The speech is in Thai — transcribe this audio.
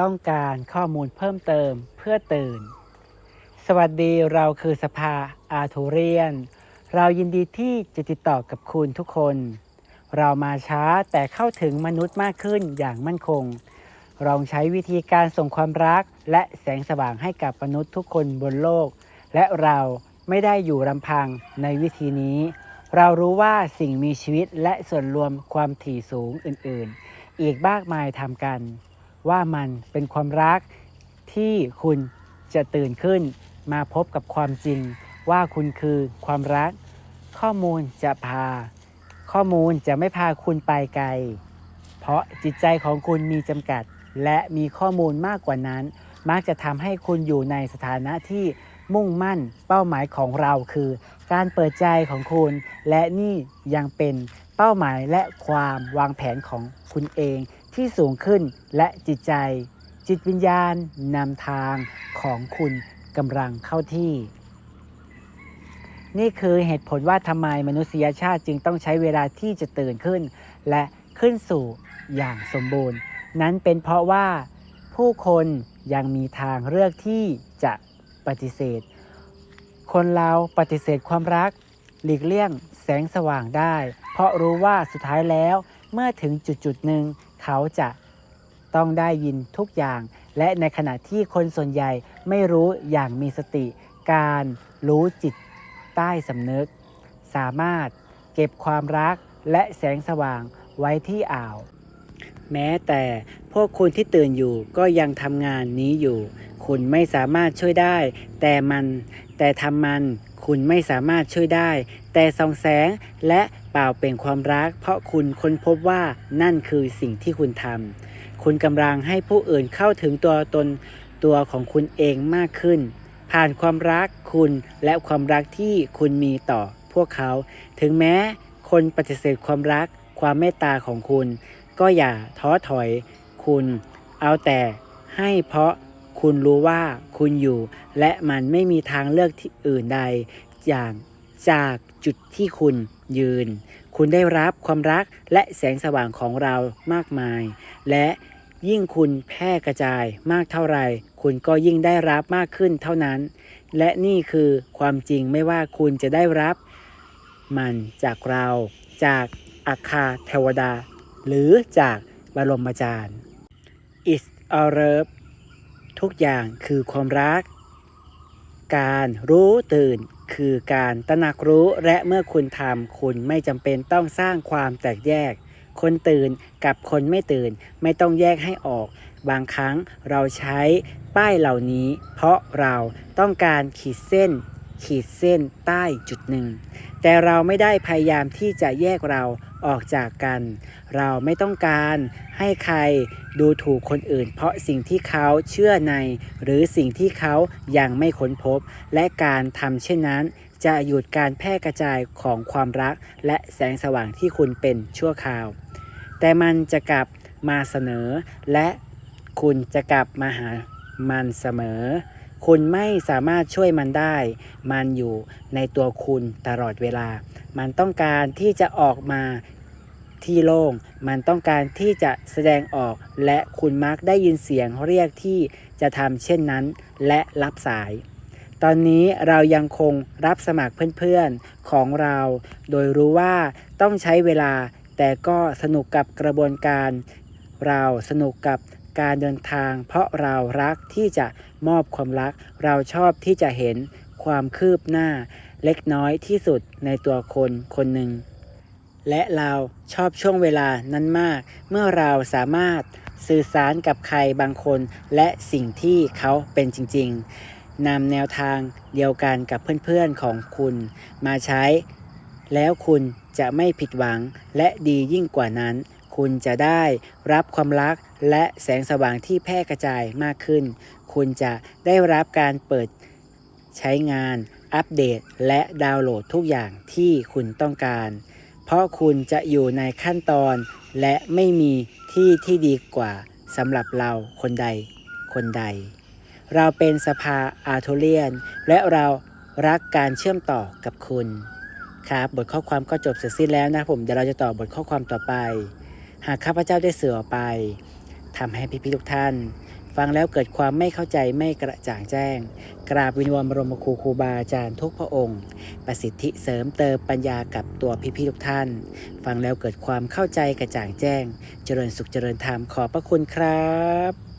ต้องการข้อมูลเพิ่มเติมเพื่อตื่น สวัสดีเราคือสภาอาทูเรียน เรายินดีที่จะติดต่อกับคุณทุกคน เรามาช้าแต่เข้าถึงมนุษย์มากขึ้นอย่างมั่นคงลองใช้วิธีการส่งความรักและแสงสว่างให้กับมนุษย์ทุกคนบนโลก และเราไม่ได้อยู่ลำพังในวิธีนี้ เรารู้ว่าสิ่งมีชีวิตและส่วนรวมความถี่สูงอื่น ๆ อีกมากมายทำกัน ว่ามันเป็นความรักที่คุณจะตื่นขึ้นมาพบกับความจริง ว่าคุณคือความรัก ข้อมูลจะพา ข้อมูลจะไม่พาคุณไปไกล เพราะจิตใจของคุณมีจำกัด และมีข้อมูลมากกว่านั้น มักจะทำให้คุณอยู่ในสถานะที่มุ่งมั่นเป้าหมายของเราคือ การเปิดใจของคุณ และนี่ยังเป็นเป้าหมายและความวางแผนของคุณเอง ที่สูงขึ้นและจิตใจ จิตวิญญาณนำทางของคุณกำลังเข้าที่ นี่คือเหตุผลว่าทำไมมนุษยชาติจึงต้องใช้เวลาที่จะตื่นขึ้น และขึ้นสู่อย่างสมบูรณ์ นั้นเป็นเพราะว่าผู้คนยังมีทางเลือกที่จะปฏิเสธ คนเราปฏิเสธความรัก หลีกเลี่ยงแสงสว่างได้ เพราะรู้ว่าสุดท้ายแล้วเมื่อถึงจุดจุดหนึ่ง เขาจะต้องได้ยินทุกอย่าง และในขณะที่คนส่วนใหญ่ไม่รู้อย่างมีสติ การรู้จิตใต้สำนึก สามารถเก็บความรักและแสงสว่างไว้ที่อ่าว แม้แต่พวกคุณที่ตื่นอยู่ก็ยังทำงานนี้อยู่ คุณไม่สามารถช่วยได้ แต่มัน แต่ทำมัน คุณไม่สามารถช่วยได้ แต่ส่องแสงและ เปล่าเป็นความรัก เพราะคุณค้นพบว่านั่นคือสิ่งที่คุณทำคุณกำลังให้ผู้อื่นเข้าถึงตัวตนตัวของคุณเองมากขึ้น ผ่านความรักคุณและความรักที่คุณมีต่อพวกเขา ถึงแม้คนปฏิเสธความรัก ความเมตตาของคุณ ก็อย่าท้อถอย คุณ เอาแต่ให้เพราะคุณรู้ว่าคุณอยู่ และมันไม่มีทางเลือกที่อื่นใดอย่าง จากจุดที่คุณยืน คุณได้รับความรักและแสงสว่างของเรามากมาย และยิ่งคุณแพร่กระจายมากเท่าไหร่ คุณก็ยิ่งได้รับมากขึ้นเท่านั้น และนี่คือความจริงไม่ว่าคุณจะได้รับ มันจากเราจากอาคาเทวดา หรือจากบรมอาจารย์ is a l love ทุกอย่างคือความรัก การรู้ตื่น คือการตระหนักรู้และเมื่อคุณทำคุณไม่จำเป็นต้องสร้างความแตกแยก คนตื่นกับคนไม่ตื่นไม่ต้องแยกให้ออก บางครั้งเราใช้ป้ายเหล่านี้ เพราะเราต้องการขีดเส้น ขีดเส้นใต้จุดหนึ่ง แต่เราไม่ได้พยายามที่จะแยกเรา ออกจากกัน เราไม่ต้องการให้ใครดูถูกคนอื่น เพราะสิ่งที่เขาเชื่อใน หรือสิ่งที่เขายังไม่ค้นพบ และการทำเช่นนั้น จะหยุดการแพร่กระจายของความรัก และแสงสว่างที่คุณเป็นชั่วคราว แต่มันจะกลับมาเสนอ และคุณจะกลับมาหามันเสมอ คุณไม่สามารถช่วยมันได้ มันอยู่ในตัวคุณตลอดเวลา มันต้องการที่จะออกมาที่โล่ง มันต้องการที่จะแสดงออก และคุณมักได้ยินเสียงเรียกที่จะทำเช่นนั้น และรับสาย ตอนนี้เรายังคงรับสมัครเพื่อนๆของเรา โดยรู้ว่าต้องใช้เวลา แต่ก็สนุกกับกระบวนการ เราสนุกกับการเดินทาง เพราะเรารักที่จะมอบความรัก เราชอบที่จะเห็นความคืบหน้า เล็กน้อยที่สุดในตัวคนคนหนึ่ง และเราชอบช่วงเวลานั้นมาก เมื่อเราสามารถสื่อสารกับใครบางคนและสิ่งที่เขาเป็นจริง ๆนำแนวทางเดียวกันกับเพื่อนๆของคุณ มาใช้ แล้วคุณจะไม่ผิดหวังและดียิ่งกว่านั้น คุณจะได้รับความรักและแสงสว่างที่แพร่กระจายมากขึ้น คุณจะได้รับการเปิดใช้งาน อัปเดตและดาวน์โหลดทุกอย่างที่คุณต้องการ เพราะคุณจะอยู่ในขั้นตอน และไม่มีที่ที่ดีกว่าสำหรับเราคนใดคนใด เราเป็นสภาอาร์โทเรียน และเรารักการเชื่อมต่อกับคุณ ครับ บทข้อความก็จบเสร็จสิ้นแล้วนะผม เดี๋ยวเราจะต่อบทข้อความต่อไป หากข้าพเจ้าได้เสือออกไปทำให้พี่ๆทุกท่าน ฟังแล้วเกิดความไม่เข้าใจไม่กระจ่างแจ้ง กราบวินวอนบรมครูครูบาอาจารย์ทุกพระองค์ ประสิทธิเสริมเติมปัญญากับตัวพี่ๆทุกท่าน ฟังแล้วเกิดความเข้าใจกระจ่างแจ้ง เจริญสุขเจริญธรรมขอบพระคุณครับ